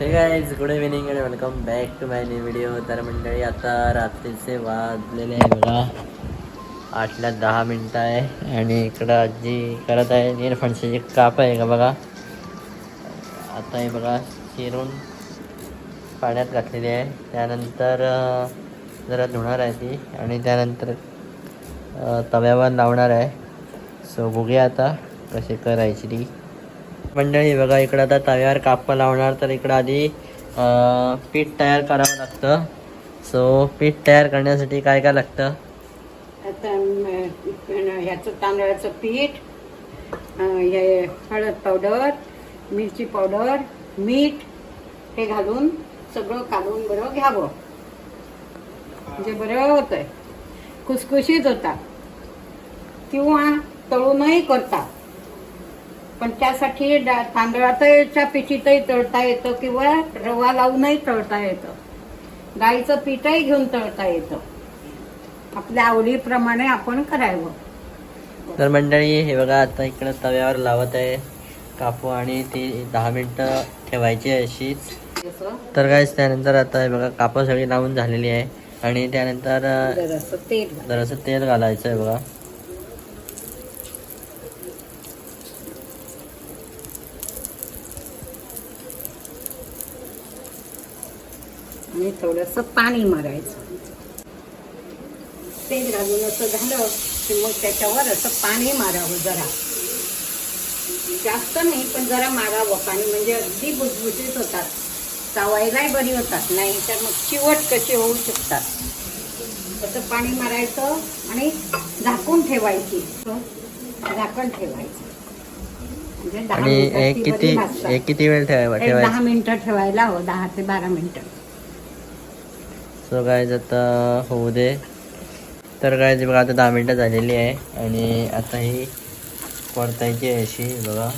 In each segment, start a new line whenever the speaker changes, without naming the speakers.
Hey guys good evening and welcome back to my new video तर मंडळी आता रात्रीचे वाजलेले आहे बघा. आठला दहा मिनटं आहे आणि इकडं आजी करत आहे. निरफणसाची काप आहे का बघा? आता हे बघा चिरून पाण्यात घातलेली आहे. त्यानंतर जरा धुणार आहे ती आणि त्यानंतर तव्यावर लावणार आहे. सो बघूया आता कशी करायची ती. मंडळी बघा इकडं आता तव्यावर काप लावणार तर इकडं आधी पीठ तयार करावं लागतं. सो पीठ तयार करण्यासाठी काय काय लागतं?
ह्याचं तांदळाचं पीठ हे हळद पावडर मिरची पावडर मीठ हे घालून सगळं काढून बरं घ्यावं. म्हणजे बरं होतंय. आहे खुसखुशीत होतात किंवा तळूनही करतात पण त्यासाठी डा तांदळाच्या पिठीतही तळता येतं किंवा रवा लावूनही तळता येतं. डाळीचं पीठही घेऊन तळता येतं. आपल्या आवडीप्रमाणे आपण करावं.
तर मंडळी हे बघा आता इकडं तव्यावर लावत आहे कापू आणि ती दहा मिनटं ठेवायची अशीच. तर काय त्यानंतर आता हे बघा कापं सगळी लावून झालेली आहे. आणि त्यानंतर.
जरासं तेल
घालायचं आहे बघा.
आणि थोडस पाणी मारायचं. तेल घालून असं झालं की मग त्याच्यावर असं पाणी मारावं जरा. जास्त नाही पण जरा मारावं. पाणी म्हणजे अगदी भुसभुशीत होतात. चावायलाही बरी होतात. नाही तर मग चिवट कशी होऊ शकतात. तसं पाणी मारायचं आणि झाकून ठेवायची. झाकण ठेवायचं. म्हणजे दहा
हे किती. हे किती वेळ ठेवा
एक
ठेवायचं?
दहा मिनिटं ठेवायला हवं. दहा ते बारा मिनिटं.
सो गायज आता होऊ दे. तर काय बघा आता दहा मिनटं झालेली आहे. आणि आता ही परतायची आहे अशी बघा.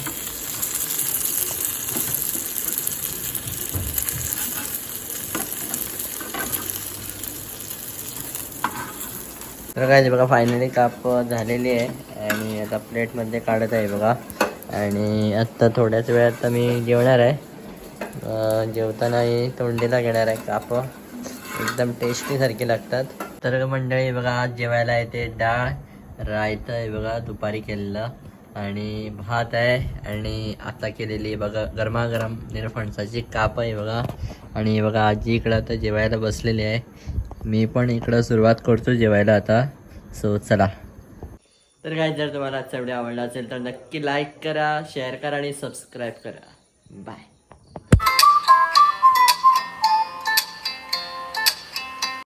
तर काय बघा फायनली काप झालेली आहे. आणि आता प्लेटमध्ये काढत आहे बघा. आणि आत्ता थोड्याच वेळात मी जेवणार आहे. जेवतानाही तोंडीला घेणार आहे काप एकदम टेस्टीसारखी लागतात. तर मंडळी बघा आज जेवायला आहे ते डाळ रायतं आहे बघा दुपारी केलेलं. आणि भात आहे आणि आता केलेली बघा गरमागरम निरफणसाची काप आहे बघा. आणि बघा आजी इकडं आता जेवायला बसलेली आहे. मी पण इकडं सुरुवात करतो जेवायला आता. सो चला. तर काय जर तुम्हाला आजचा व्हिडिओ आवडला असेल तर नक्की लाईक करा शेअर करा आणि सबस्क्राईब करा. बाय